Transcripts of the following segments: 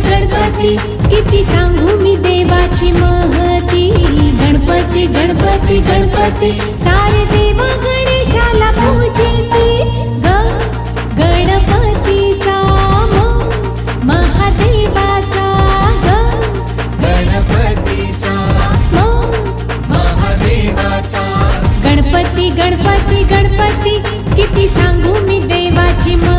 गणपती गणपती किती सांगू मी देवाची महती? गणपती गणपती गणपती सारे देव गणेशाला पूजिती. ग गणपतीचा म महादेवाचा ग गणपतीचा म महादेवाचा गणपती गणपती गणपती किती सांगू मी देवाची महती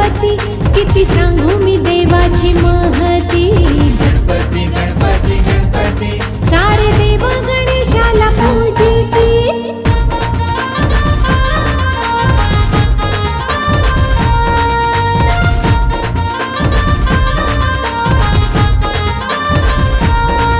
गणपती किती सांगू मी देवाची महती. गणपती